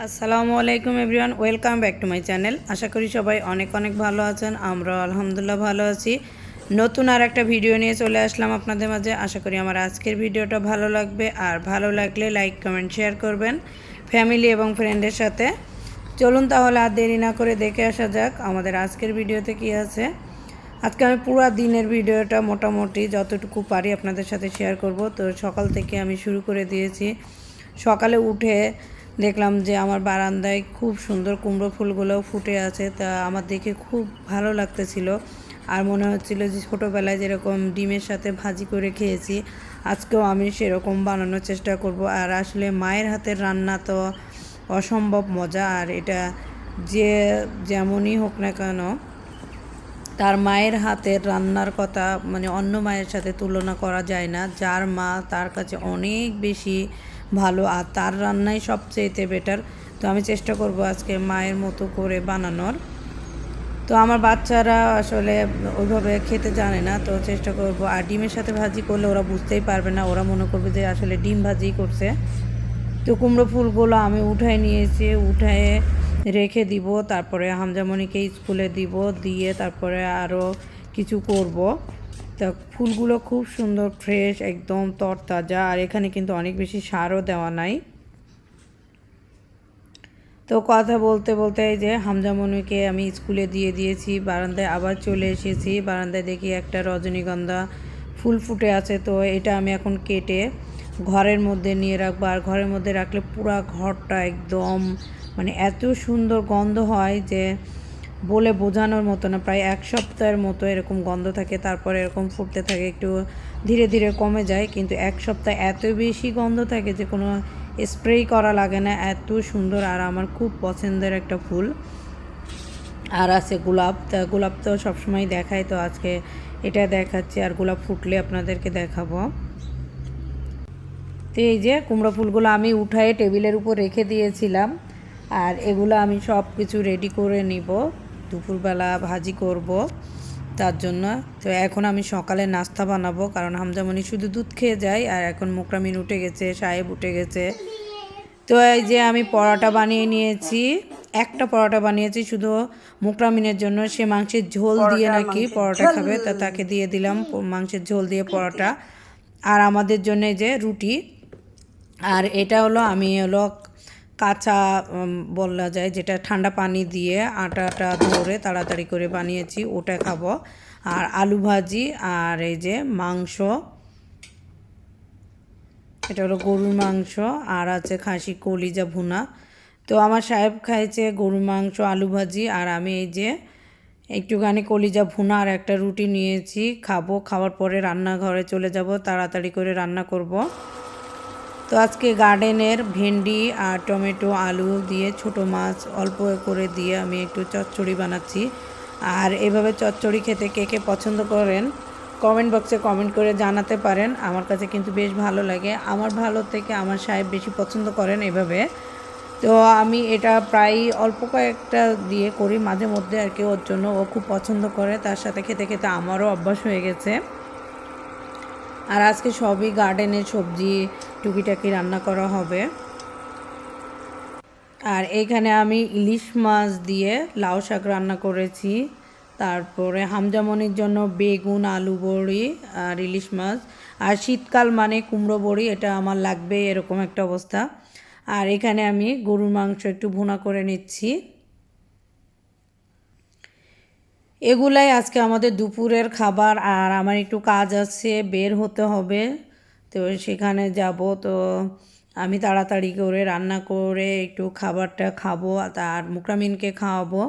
আসসালামু আলাইকুম everyone, welcome back to my channel. আশা করি সবাই অনেক অনেক ভালো আছেন আমরা আলহামদুলিল্লাহ ভালো আছি। নতুন আর একটা ভিডিও নিয়ে চলে আসলাম আপনাদের মাঝে। আশা করি আমার আজকের ভিডিওটা ভালো লাগবে, আর ভালো লাগলে লাইক, কমেন্ট, শেয়ার করবেন ফ্যামিলি এবং ফ্রেন্ডের সাথে। চলুন তাহলে আর দেরি না করে দেখে আসা যাক আমাদের আজকের ভিডিওতে কি আছে। আজকে আমি পুরো দিনের ভিডিওটা মোটামুটি যতটুকু পারি আপনাদের সাথে শেয়ার করব। তো সকাল থেকে আমি শুরু করে দিয়েছি। সকালে উঠে দেখলাম যে আমার বারান্দায় খুব সুন্দর কুমড়ো ফুলগুলোও ফুটে আছে, তা আমার দেখে খুব ভালো লাগতেছিল। আর মনে হচ্ছিল যে ছোটোবেলায় যেরকম ডিমের সাথে ভাজি করে খেয়েছি, আজকেও আমি সেরকম বানানোর চেষ্টা করব। আর আসলে মায়ের হাতের রান্না তো অসম্ভব মজা, আর এটা যে যেমনই হোক না কেন, তার মায়ের হাতের রান্নার কথা মানে অন্য মায়ের সাথে তুলনা করা যায় না। যার মা তার কাছে অনেক বেশি ভালো আর তার রান্নাই সবচেয়েতে বেটার তো আমি চেষ্টা করব আজকে মায়ের মতো করে বানানোর। তো আমার বাচ্চারা আসলে ওইভাবে খেতে জানে না, তো চেষ্টা করব। আর ডিমের সাথে ভাজি করলে ওরা বুঝতেই পারবে না, ওরা মনে করবে যে আসলে ডিম ভাজি করছে। তো কুমড়ো ফুলগুলো আমি উঠাই নিয়েছি, উঠায়ে রেখে দিব, তারপরে হামজামণিকে স্কুলে দিব, দিয়ে তারপরে আরও কিছু করব। তা ফুলগুলো খুব সুন্দর ফ্রেশ একদম তরতাজা। আর এখানে কিন্তু অনেক বেশি সারও দেওয়া নাই। তো কথা বলতে বলতে এই যে হামজামনুকে আমি স্কুলে দিয়ে দিয়েছি, বারান্দায় আবার চলে এসেছি। বারান্দায় দেখি একটা রজনীগন্ধা ফুল ফুটে আছে, তো এটা আমি এখন কেটে ঘরের মধ্যে নিয়ে রাখব। আর ঘরের মধ্যে রাখলে পুরা ঘরটা একদম মানে এত সুন্দর গন্ধ হয় যে বলে বোঝানোর মতো না। প্রায় এক সপ্তাহের মতো এরকম গন্ধ থাকে, তারপরে এরকম ফুটতে থাকে, একটু ধীরে ধীরে কমে যায়। কিন্তু এক সপ্তাহ এত বেশি গন্ধ থাকে যে কোনো স্প্রে করা লাগে না। এত সুন্দর আর আমার খুব পছন্দের একটা ফুল। আর আছে গোলাপ। তা গোলাপ তো সবসময় দেখায়, তো আজকে এটা দেখাচ্ছি। আর গোলাপ ফুটলে আপনাদেরকে দেখাবো। তো এই যে কুমড়ো ফুলগুলো আমি উঠায়ে টেবিলের উপর রেখে দিয়েছিলাম। আর এগুলো আমি সব কিছু রেডি করে নিব। দুপুরবেলা ভাজি করব তার জন্য। তো এখন আমি সকালে নাস্তা বানাবো কারণ হামজামণি শুধু দুধ খেয়ে যায় আর এখন মোকরামিন উঠে গেছে সাহেব উঠে গেছে। তো এই যে আমি পরোটা বানিয়ে নিয়েছি একটা পরোটা বানিয়েছি শুধু মুকরামিনের জন্য। সে মাংসের ঝোল দিয়ে নাকি পরোটা খাবে তা তাকে দিয়ে দিলাম মাংসের ঝোল দিয়ে পরোটা। আর আমাদের জন্য যে রুটি। আর এটা হলো আমি হলো কাঁচা বলা যায়, যেটা ঠান্ডা পানি দিয়ে আটাটা ধরে তাড়াতাড়ি করে বানিয়েছি, ওটা খাব। আর আলু ভাজি আর এই যে মাংস, এটা হলো গরুর মাংস, আর আছে খাসি কলিজা ভুনা। তো আমার সাহেব খাইছে গরুর মাংস, আলু ভাজি, আর আমি এই যে একটুখানি কলিজা ভুনা আর একটা রুটি নিয়েছি, খাব। খাওয়ার পরে রান্নাঘরে চলে যাব, তাড়াতাড়ি করে রান্না করব। তো আজকে গার্ডেনের ভেন্ডি আর টমেটো, আলু দিয়ে ছোট মাছ অল্প করে দিয়ে আমি একটু চচ্চড়ি বানাচ্ছি। আর এভাবে চচ্চড়ি খেতে কে কে পছন্দ করেন কমেন্ট বক্সে কমেন্ট করে জানাতে পারেন। আমার কাছে কিন্তু বেশ ভালো লাগে। আমার ভালো থেকে আমার সাহেব বেশি পছন্দ করেন এভাবে। তো আমি এটা প্রায় অল্প কয়েকটা দিয়ে করি। মাঝে মধ্যে আর কি, ওর জন্য ও খুব পছন্দ করে। তার সাথে খেতে খেতে আমারও অভ্যাস হয়ে গেছে। আর আজকে সবই গার্ডেনের সবজি, টুকিটাকি রান্না করা হবে। আর এইখানে আমি ইলিশ মাছ দিয়ে লাউ শাক রান্না করেছি। তারপরে হামজামনির জন্য বেগুন, আলু বড়ি আর ইলিশ মাছ। আর শীতকাল মানে কুমড়ো বড়ি, এটা আমার লাগবে এরকম একটা অবস্থা। আর এখানে আমি গরুর মাংস একটু ভুনা করে নিচ্ছি। এগুলাই আজকে আমাদের দুপুরের খাবার আর আমার একটু কাজ আছে, বের হতে হবে। তো সেখানে যাব। তো আমি তাড়াতাড়ি করে রান্না করে একটু খাবারটা খাব আর মুকরামিনকে খাওয়াবো।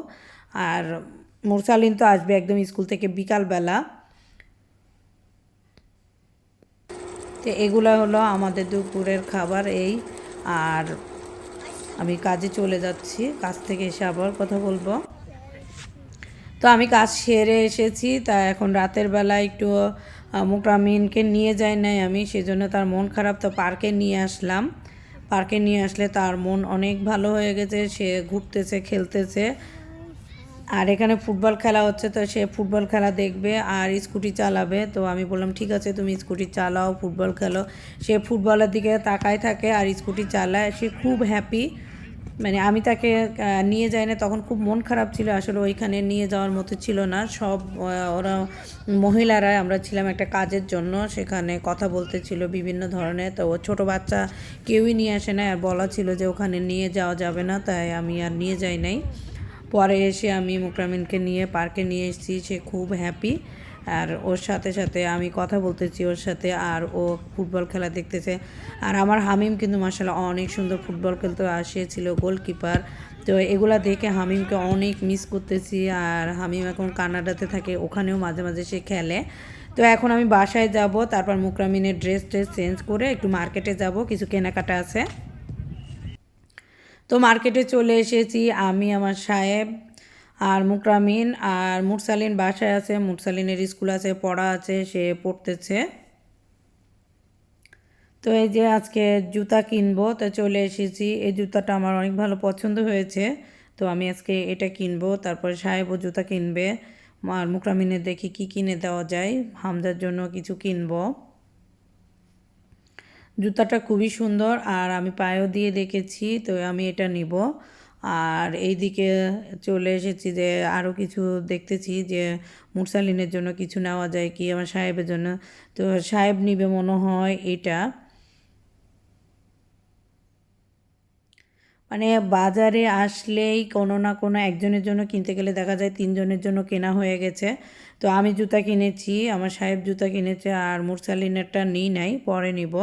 আর মুরসালিন তো আসবে একদম স্কুল থেকে বিকালবেলা। তো এগুলো হলো আমাদের দুপুরের খাবার এই। আর আমি কাজে চলে যাচ্ছি, কাজ থেকে এসে আবার কথা বলব। তো আমি কাজ সেরে এসেছি, তা এখন রাতের বেলা একটু মুকরামিনকে নিয়ে যাই নাই আমি, সেজন্য তার মন খারাপ, তো পার্কে নিয়ে আসলাম। পার্কে নিয়ে আসলে তার মন অনেক ভালো হয়ে গেছে, সে ঘুরতেছে, খেলতেছে। আর এখানে ফুটবল খেলা হচ্ছে, তো সে ফুটবল খেলা দেখবে আর স্কুটি চালাবে। তো আমি বললাম, ঠিক আছে, তুমি স্কুটি চালাও, ফুটবল খেলো। সে ফুটবলের দিকে তাকায় থাকে আর স্কুটি চালায়, সে খুব হ্যাপি মানে আমি তাকে নিয়ে যাই না। তখন খুব মন খারাপ ছিল। আসলে ওইখানে নিয়ে যাওয়ার মতো ছিল না। সব ওরা মহিলারা আমরা ছিলাম একটা কাজের জন্য। সেখানে কথা বলতে ছিল বিভিন্ন ধরনের। তো ও ছোটো বাচ্চা কেউই নিয়ে আসে না আর বলা ছিল যে ওখানে নিয়ে যাওয়া যাবে না। তাই আমি আর নিয়ে যাই নাই। পরে এসে আমি মুকরামিনকে নিয়ে, পার্কে নিয়ে এসেছি। সে খুব হ্যাপি আর ওর সাথে সাথে আমি কথা বলতেছি, ওর সাথে আর ও ফুটবল খেলা দেখতেছে। আর আমার হামিম কিন্তু মাসাল্লাহ অনেক সুন্দর ফুটবল খেলতে আসিয়েছিল গোলকিপার। তো এগুলা দেখে হামিমকে অনেক মিস করতেছি, আর হামিম এখন কানাডাতে থাকে, ওখানেও মাঝে মাঝে সে খেলে। তো এখন আমি বাসায় যাব, তারপর মুকরামিনের ড্রেস ট্রেস চেঞ্জ করে একটু মার্কেটে যাব, কিছু কেনাকাটা আছে। তো মার্কেটে চলে এসেছি, আমি, আমার সাহেব আর মুকরামিন আর মুরসালিন বাসায় আছে, মুরসালিনের স্কুল আছে, পড়া আছে, সে পড়তেছে। তো এই যে আজকে জুতা কিনবো, তো চলে এসেছি। এই জুতাটা আমার অনেক ভালো পছন্দ হয়েছে। তো আমি আজকে এটা কিনবো, তারপরে সাহেবও জুতা কিনবে। আর মুকরামিনের দেখি কি কিনে দেওয়া যায় হামদার জন্য কিছু কিনবো। জুতাটা খুবই সুন্দর, আর আমি পায়েও দিয়ে দেখেছি, তো আমি এটা নিব। আর এই দিকে চলে এসেছি যে আরও কিছু দেখতেছি যে মুরসালিনের জন্য কিছু নেওয়া যায় কি আমার সাহেবের জন্য। তো সাহেব নিবে মনে হয় এটা। মানে বাজারে আসলেই কোনো না কোনো একজনের জন্য কিনতে গেলে দেখা যায় তিনজনের জন্য কেনা হয়ে গেছে। তো আমি জুতা কিনেছি, আমার সাহেব জুতা কিনেছে আর মুরসালিনেরটা নিই নাই, পরে নিব।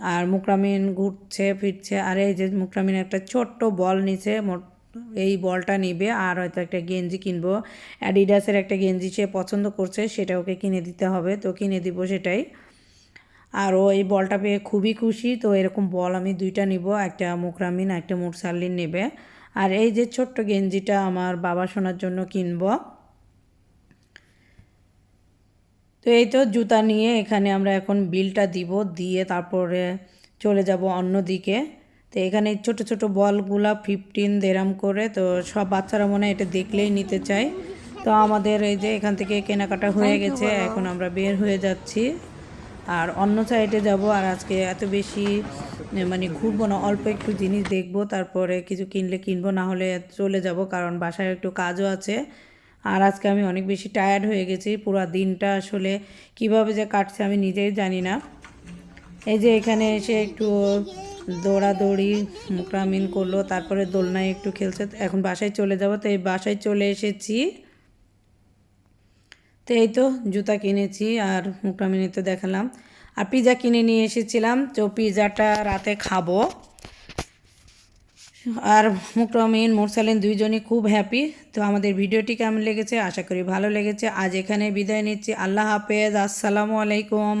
আর মুকরামিন ঘুরছে, ফিরছে, আর এই যে মুকরামিন একটা ছোট্ট বল নিছে এই বলটা নিবে, আর হয়তো একটা গেঞ্জি কিনবো। অ্যাডিডাসের একটা গেঞ্জি সে পছন্দ করছে, সেটা ওকে কিনে দিতে হবে, তো কিনে দিব সেটাই। আর ও এই বলটা পেয়ে খুবই খুশি, তো এরকম বল আমি দুইটা নিব, একটা মুকরামিন, একটা মুরসাল্লিন নেবে। আর এই যে ছোট্ট গেঞ্জিটা আমার বাবা শোনার জন্য কিনবো। তো এই তো জুতা নিয়ে এখানে আমরা এখন বিলটা দিব দিয়ে তারপরে চলে যাব অন্য দিকে। তো এখানে ছোট ছোট বলগুলা ফিফটিন দেরাম করে তো সব বাচ্চারা মনে হয় এটা দেখলেই নিতে চায়। তো আমাদের এই যে এখান থেকে কেনাকাটা হয়ে গেছে এখন আমরা বের হয়ে যাচ্ছি। আর অন্য সাইডে যাব আর আজকে এত বেশি মানে ঘুরবো না অল্প একটু জিনিস দেখব তারপরে কিছু কিনলে কিনবো না হলে চলে যাব কারণ বাসায় একটু কাজও আছে। আর আজকে আমি অনেক বেশি টায়ার্ড হয়ে গেছি, পুরো দিনটা আসলে কীভাবে যে কাটছে আমি নিজেই জানি না। এই যে এখানে এসে একটু দৌড়াদৌড়ি মুকরামিন করল, তারপরে দোলনায় একটু খেলছে, এখন বাসায় চলে যাব, তো এই বাসায় চলে এসেছি। তো এই তো জুতা কিনেছি আর মুকরামিনে তো দেখালাম। আর পিৎজা কিনে নিয়ে এসেছিলাম, তো পিৎজাটা রাতে খাব। আর মুকরমিন, মুরসালিন দুইজনই খুব হ্যাপি তো আমাদের ভিডিওটি কেমন লেগেছে? আশা করি ভালো লেগেছে। আজ এখানে বিদায় নিচ্ছি। আল্লাহ হাফেজ। আসসালামু আলাইকুম।